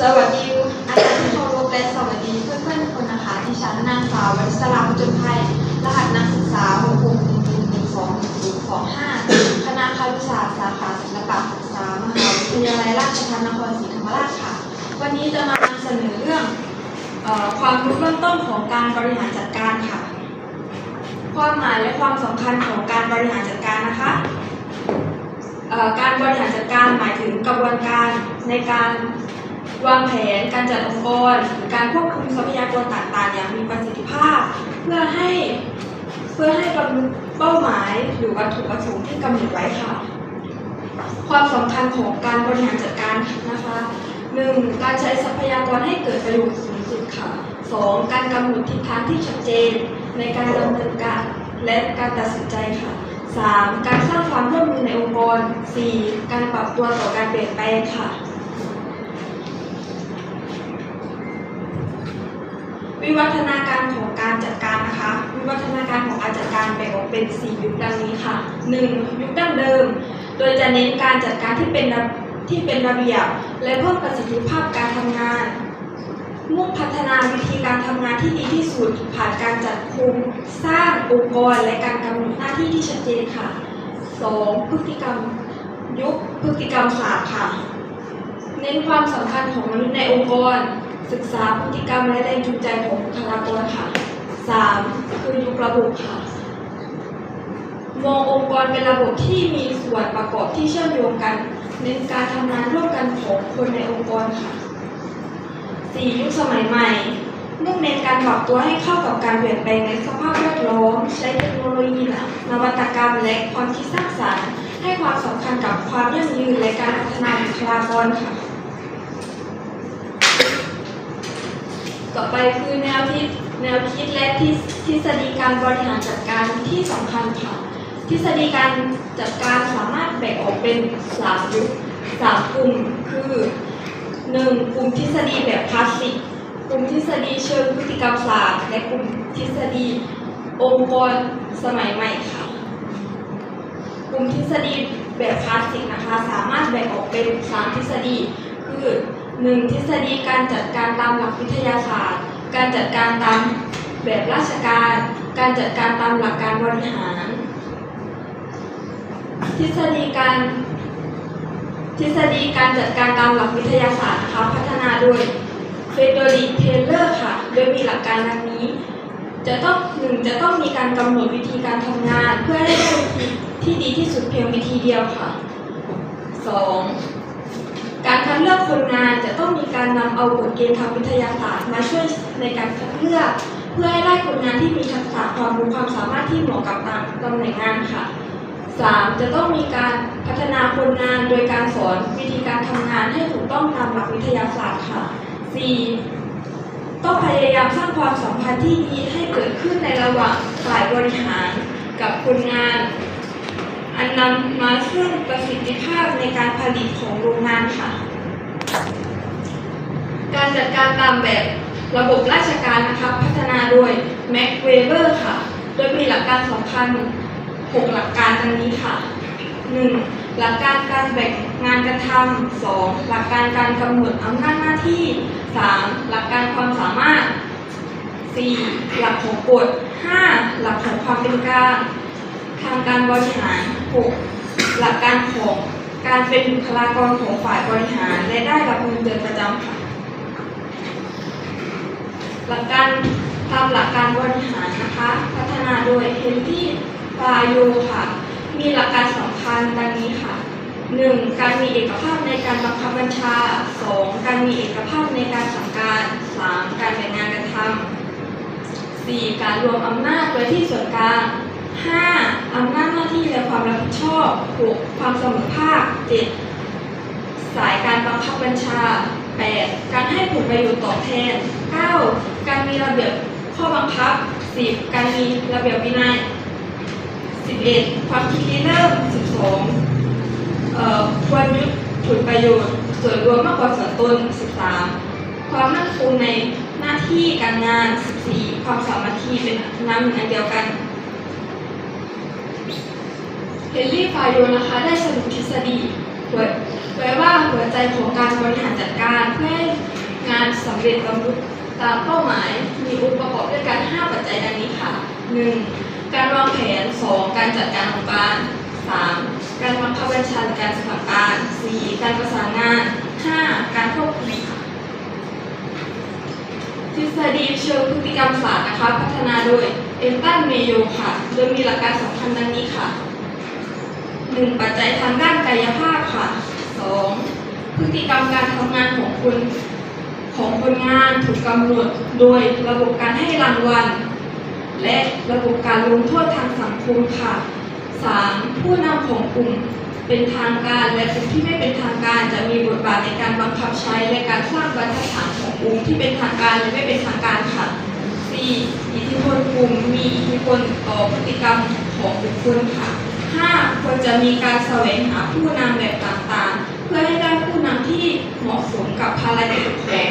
สวัสดีอาจารย์ที่เคารพและสวัสดีเพื่อนๆทุกคนนะคะดิฉันนางสาววริศราจุนไทยรหัสนักศึกษา6 6 1 1 1 2 1 0 2 5คณะครุศาสตร์สาขาศิลปะศึกษามหาวิทยาลัยราชภัฏนครศรีธรรมราชค่ะ วันนี้จะมานำเสนอเรื่องความรู้เริ่มต้นของการบริหารจัดการค่ะ ความหมายและความสำคัญของการบริหารจัดการนะคะการบริหารจัดการหมายถึงกระบวนการในการ วางแผนการจัดองค์กรหรือการควบคุมทรัพยากรต่างๆ อย่างมีประสิทธิภาพ เพื่อให้เพื่อให้บรรลุเป้าหมายหรือวัตถุประสงค์ที่กำหนดไว้ค่ะ ความสำคัญของการบริหารจัดการนะคะ 1. การใช้ทรัพยากรให้เกิดประโยชน์สูงสุดค่ะ 2. การกำหนดทิศทางที่ชัดเจนในการดำเนินการและการตัดสินใจค่ะ 3. การสร้างความร่วมมือในองค์กร 4. การปรับตัวต่อการเปลี่ยนแปลงค่ะ วิวัฒนาการของการจัดการนะคะ วิวัฒนาการของการจัดการแบ่งออกเป็น 4 ยุคดังนี้ค่ะ 1. ยุคดั้งเดิม โดยจะเน้นการจัดการที่เป็นระที่เป็นระเบียบ และเพิ่มประสิทธิภาพการทำงานมุ่งพัฒนาวิธีการทำงานที่ดีที่สุด ผ่านการจัดคุมสร้างองค์กรและการกำหนดหน้าที่ที่ชัดเจนค่ะ 2. พฤติกรรมยุคพฤติกรรมศาสตร์ค่ะ เน้นความสำคัญของมนุษย์ในองค์กร ศึกษาพฤติกรรมและแรงจูงใจของบุคลากรค่ะ 3. คือยุคระบบค่ะ มององค์กรเป็นระบบที่มีส่วนประกอบที่เชื่อมโยงกันเน้นการทำงานร่วมกันของคนในองค์กรค่ะ 4. ยุคสมัยใหม่มุ่งเน้นการปรับตัวให้เข้ากับการเปลี่ยนแปลงในสภาพแวดล้อม ใช้เทคโนโลยีนวัตกรรมและความคิดสร้างสรรค์ ให้ความสำคัญกับความยั่งยืนและการพัฒนาบุคลากรค่ะ ต่อไปคือแนวคิดแนวคิดและทฤทฤษฎีการบริหารจัดการที่สำคัญค่ะ ทฤษฎีการจัดการสามารถแบ่งออกเป็นสามยุคสามกลุ่มคือหนึ่งกลุ่มทฤษฎีแบบคลาสสิกกลุ่มทฤษฎีเชิงพฤติกรรมศาสตร์ และกลุ่มทฤษฎีองค์กรสมัยใหม่ค่ะ กลุ่มทฤษฎีแบบคลาสสิกนะคะ สามารถแบ่งออกเป็นสามทฤษฎีคือ หนึ่งทฤษฎีการจัดการตามหลักวิทยาศาสตร์ การจัดการตามแบบราชการ การจัดการตามหลักการบริหาร ทฤษฎีการทฤษฎีการจัดการตามหลักวิทยาศาสตร์นะคะพัฒนาโดยเฟเดริกเทเลอร์ค่ะ โดยมีหลักการดังนี้ จะต้องหนึ่งจะต้องมีการกำหนดวิธีการทำงาน เพื่อให้ได้วิธีที่ดีที่สุดเพียงวิธีเดียวค่ะสอง การคัดเลือกคนงานจะต้องมีการนำเอากฎเกณฑ์ทางวิทยาศาสตร์ มาช่วยในการคัดเลือก เพื่อให้ได้คนงานที่มีทักษะความรู้ความสามารถที่เหมาะกับตำแหน่งงานค่ะ 3. จะต้องมีการพัฒนาคนงานโดยการสอนวิธีการทำงานให้ถูกต้องตามหลักวิทยาศาสตร์ค่ะ 4. ต้องพยายามสร้างความสัมพันธ์ที่ดีให้เกิดขึ้นในระหว่างฝ่ายบริหารกับคนงาน อันนำมาซึ่งประสิทธิภาพในการผลิตของโรงงานค่ะ การจัดการตามแบบระบบราชการนะคะพัฒนาโดยแม็กเวเบอร์ค่ะ โดยมีหลักการสำคัญ 6 หลักการดังนี้ค่ะ 1. หลักการการแบ่งงานกระทำ 2. หลักการการกำหนดอำนาจหน้าที่ 3. หลักการความสามารถ 4. หลักของกฎ 5. หลักของความเป็นกลางทางการบริหาร 6. หลักการของการเป็นบุคลากรของฝ่ายบริหาร และได้รับเงินเดือนประจำค่ะหลักการตามหลักการบริหารนะคะ พัฒนาโดยเฮนรี่ปาโยค่ะ มีหลักการสำคัญดังนี้ค่ะ 1. การมีเอกภาพในการบังคับบัญชา 2. การมีเอกภาพในการสั่งการ 3. การแบ่งงานกระทำ 4. การรวมอำนาจไว้ที่ส่วนกลาง 5. อำนาจหน้า 6. ความเสมอภาค 7. สายการบังคับบัญชา 8. การให้ผลประโยชน์ตอบแทน 9. การมีระเบียบข้อบังคับ 10. การมีระเบียบวินัย 11. ความคิดริเริ่ม 12เอ่อควรยึดผลประโยชน์ ส่วนรวมมากกว่าส่วนตน 13. ความมั่นคงในหน้าที่การงาน 14. ความสามัคคีเป็นน้ำหนึ่งอันเดียวกัน ฮนรี่ฟายโยนะคะ ได้สรุปทฤษฎีไว้ว่าหัวใจของการบริหารจัดการเพื่อให้งานสำเร็จบรรลุตามเป้าหมายมีองค์ประกอบด้วยกัน 5 ปัจจัยดังนี้ค่ะ 1. การวางแผน 2. การจัดการองค์การ 3. การบังคับบัญชาการสมัครการ 4. การประสานงาน 5. การควบคุมค่ะทฤษฎีเชิงพฤติกรรมศาสตร์นะคะ พัฒนาโดยเอ็นตันเมโยค่ะ โดยมีหลักการสำคัญดังนี้ค่ะ 1. ปัจจัยทางด้านกายภาพค่ะ 2. พฤติกรรมการทำงานของคนของคนงานถูกกำหนดโดยระบบการให้รางวัล และระบบการลงโทษทางสังคมค่ะ 3. ผู้นำของกลุ่มเป็นทางการและกลุ่มที่ไม่เป็นทางการจะมีบทบาทในการบังคับใช้และการสร้างบรรทัดฐานของกลุ่มที่เป็นทางการและไม่เป็นทางการค่ะ 4. อิทธิพลกลุ่มมีอิทธิพลต่อพฤติกรรมของบุคคลค่ะ 5. ควรจะมีการแสวงหาผู้นำแบบต่างๆ เพื่อให้ได้ผู้นำที่เหมาะสมกับภารกิจของ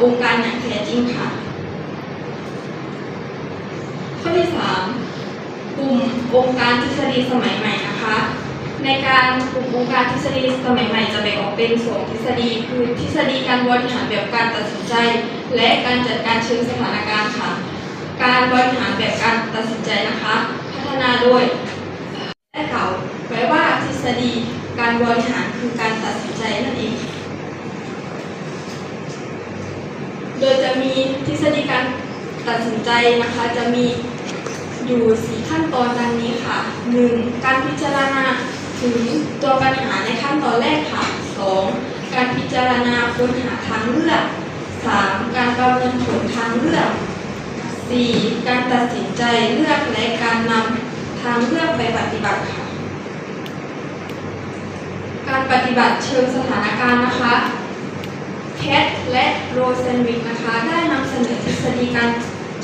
องค์การอย่างแท้จริงค่ะ ข้อที่ 3 กลุ่มองค์การทฤษฎีสมัยใหม่นะคะ ในการกลุ่มองค์การทฤษฎีสมัยใหม่จะแบ่งออกเป็นสองทฤษฎี คือทฤษฎีการบริหารแบบการตัดสินใจ และการจัดการเชิงสถานการณ์ค่ะ การบริหารแบบการตัดสินใจนะคะ พัฒนาโดย ได้กล่าวไว้ว่าทฤษฎีการบริหารคือการตัดสินใจนั่นเอง โดยจะมีทฤษฎีการตัดสินใจนะคะจะมีอยู่สี่ขั้นตอนดังนี้ค่ะ 1. การพิจารณาถึงตัวปัญหาในขั้นตอนแรกค่ะ 2. การพิจารณาค้นหาทางเลือก 3. การประเมินผลทางเลือก 4. การตัดสินใจเลือกและการนำ ทางเลือกไปปฏิบัติค่ะ การปฏิบัติเชิงสถานการณ์นะคะแคทและโรเซนวิกนะคะ ได้นำเสนอทฤษฎีการ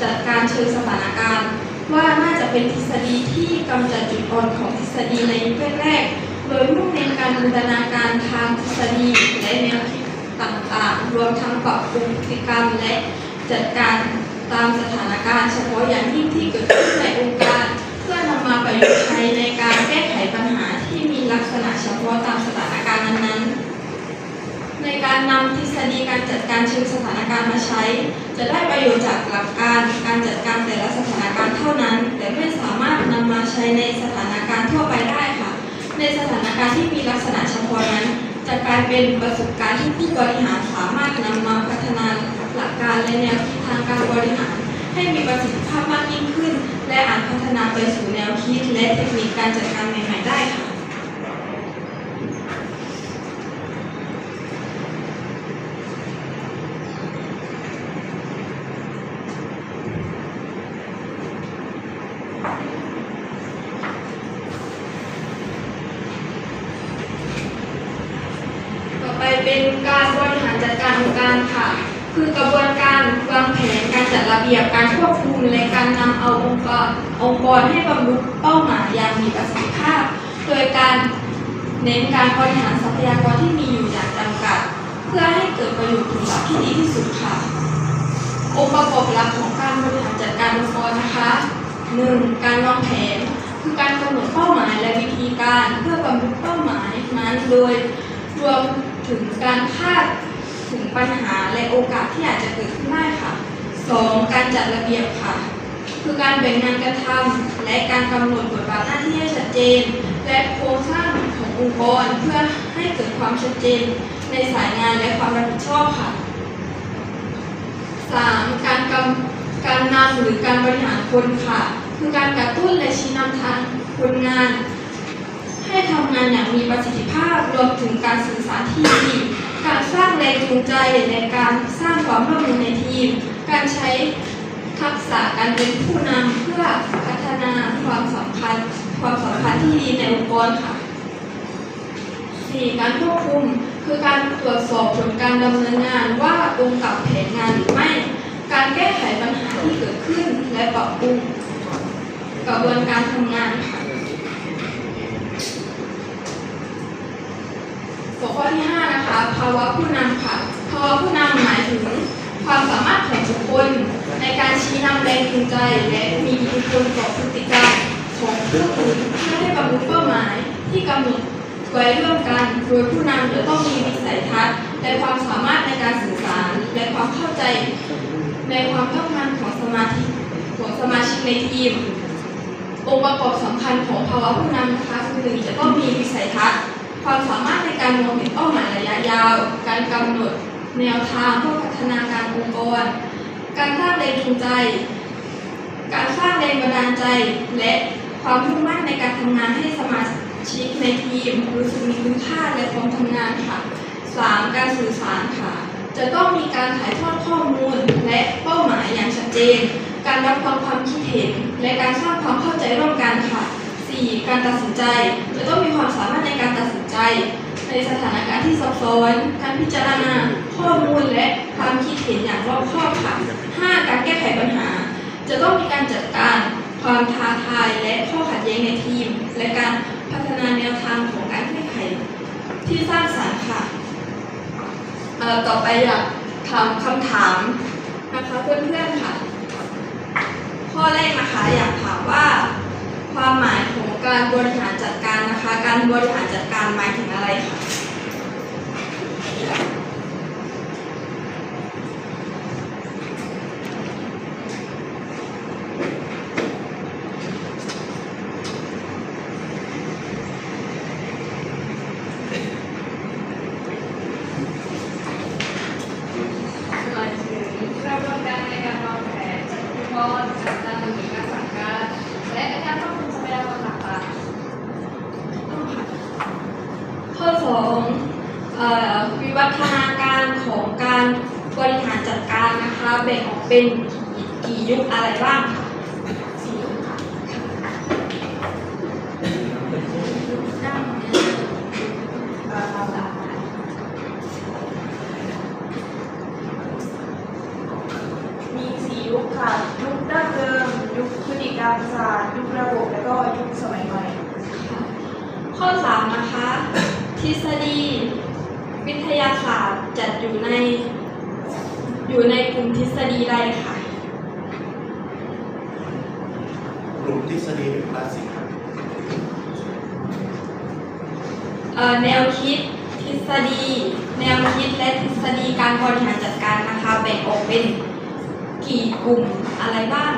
จัดการเชิงสถานการณ์ ว่าน่าจะเป็นทฤษฎีที่กำจัดจุดอ่อนของทฤษฎีในยุคแรกๆโดยมุ่งเน้นการบูรณาการทางทฤษฎีและแนวคิดต่างๆ รวมทั้งปรับปรุงพฤติกรรมและจัดการตามสถานการณ์เฉพาะอย่างยิ่งที่เกิดขึ้นในองค์การ เพื่อนำมา ประยุกต์ใช้ในการแก้ไขปัญหาที่มีลักษณะเฉพาะตามสถานการณ์นั้นๆ ในการนำทฤษฎีการจัดการเชิงสถานการณ์มาใช้ จะได้ประโยชน์จากหลักการการจัดการแต่ละสถานการณ์เท่านั้น แต่ไม่สามารถนำมาใช้ในสถานการณ์ทั่วไปได้ค่ะ ในสถานการณ์ที่มีลักษณะเฉพาะนั้น จะกลายเป็นประสบการณ์ที่ผู้บริหารสามารถนำมาพัฒนาหลักการและแนวทางการบริหาร ให้มีประสิทธิภาพมากยิ่งขึ้น และอาจพัฒนาไปสู่แนวคิด และเทคนิคการจัดการใหม่ๆได้ค่ะต่อไปเป็นการบริหารจัดการองค์การค่ะ คือกระบวน จัดระเบียบการควบคุมและการนำเอาองค์กรองค์กรให้บรรลุเป้าหมายอย่างมีประสิทธิภาพ โดยการเน้นการบริหารทรัพยากรที่มีอยู่อย่างจำกัด เพื่อให้เกิดประโยชน์ผลลัพธ์ที่ดีที่สุดค่ะ องค์ประกอบหลักของการบริหารจัดการองค์กรนะคะ 1. การวางแผน คือการกำหนดเป้าหมายและวิธีการเพื่อบรรลุเป้าหมายนั้นโดยรวมถึงการคาดถึงปัญหาและโอกาสที่อาจจะเกิดขึ้นได้ค่ะ 2. การจัดระเบียบค่ะ คือการแบ่งงานการทำและการกำหนดบทบาทหน้าที่ให้ชัดเจน และโครงสร้างขององค์กรเพื่อให้เกิดความชัดเจนในสายงานและความรับผิดชอบค่ะ 3. การกำการนำหรือการบริหารคนค่ะ คือการกระตุ้นและชี้นำทางคนงาน ให้ทำงานอย่างมีประสิทธิภาพรวมถึงการสื่อสารที่ดี การสร้างแรงจูงใจในการสร้างความร่วมมือในทีม การใช้ทักษะการเป็นผู้นำเพื่อพัฒนาความสำคัญความสัมพันธ์ที่ดีในองค์กรค่ะ 4. การควบคุมคือการตรวจสอบผลการดำเนินงานว่าตรงกับแผนงานหรือไม่ การแก้ไขปัญหาที่เกิดขึ้นและปรับปรุงกระบวนการทำงานค่ะหัวข้อที่ 5 นะคะภาวะผู้นำค่ะภาวะผู้นำหมายถึง ไว้ร่วมกัน โดยผู้นำจะต้องมีวิสัยทัศน์และความสามารถในการสื่อสาร และความเข้าใจ ในความต้องการของสมาธิของสมาชิกในทีม องค์ประกอบสำคัญของภาวะผู้นำนะคะคือหนึ่งจะต้องมีวิสัยทัศน์ ความสามารถในการมองเห็นเป้าหมายระยะยาว การกำหนด แนวทางเพื่อพัฒนาการองค์กร การสร้างแรงจูงใจ การสร้างแรงบันดาลใจและความมุ่งมั่นในการทำงานให้สมาชิก ในทีมรู้สึกมีคุณค่าและพร้อมทำงานค่ะ 3. การสื่อสารค่ะ จะต้องมีการถ่ายทอดข้อมูลและเป้าหมายอย่างชัดเจน การรับฟังความคิดเห็น และการสร้างความเข้าใจร่วมกันค่ะ 4. การตัดสินใจ จะต้องมีความสามารถในการตัดสินใจ ในสถานการณ์ที่ซับซ้อน การพิจารณา ข้อมูลและความคิดเห็นอย่างรอบคอบค่ะ 5. การแก้ไขปัญหา จะต้องมีการจัดการความท้าทายและข้อขัดแย้งในทีม และการ นาแนวทางของการแก้ไขที่สร้างสรรค์ค่ะต่อไปอยากถามคำถามนะคะเพื่อนๆค่ะ ข้อแรกนะคะอยากถามว่า ความหมายของการบริหารจัดการนะคะ การบริหารจัดการหมายถึงอะไรคะ หมายถึงกระบวนการในการวางแผนจัดอุปกรณ์จัดการหรือการสั่งการ และการควบคุมทรัพยากรต่าง ข้อสองเอ่อวิวัฒนาการของการบริหารจัดการนะคะแบ่งออก เป็นกี่ยุคอะไรบ้างคะสี่ยุคค่ะยุคดั้งเดิมเอ่อลำดับค่ะมีสี่ยุคค่ะ ยุคดั้งเดิม ยุคพฤติกรรมศาสตร์ยุคระบบแล้วก็ยุคสมัยใหม่ ข้อสามนะคะ ทฤษฎี วิทยาศาสตร์จัดอยู่ใน อยู่ในกลุ่มทฤษฎีใดค่ะ กลุ่มทฤษฎีคลาสสิกครับเอ่อแนวคิดทฤษฎี แนวคิดและทฤษฎีการบริหารจัดการนะคะแบ่งออกเป็นกี่กลุ่มอะไรบ้าง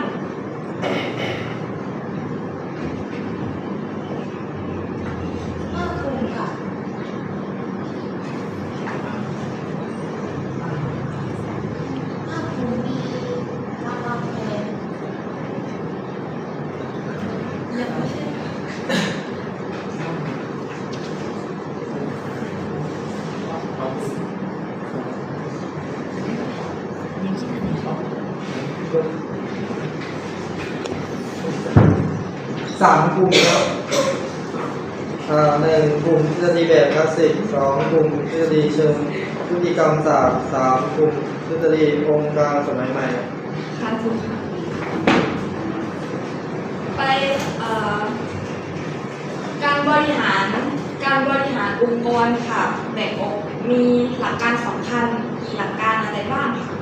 ห้ากลุ่มค่ะ ห้ากลุ่มมีการวางแผน ยังไม่ใช่ สามกลุ่มครับอ่าหนึ่งกลุ่มทฤษฎีแบบคลาสสิกสองกลุ่มทฤษฎีเชิงพฤติกรรมศาสตร์สามกลุ่มทฤษฎีองค์การสมัยใหม่ค่ะถูกค่ะไปอ่อการบริหารการบริหารองค์กรค่ะแบ่งออกมีหลักการสำคัญกี่หลักการอะไรบ้างค่ะ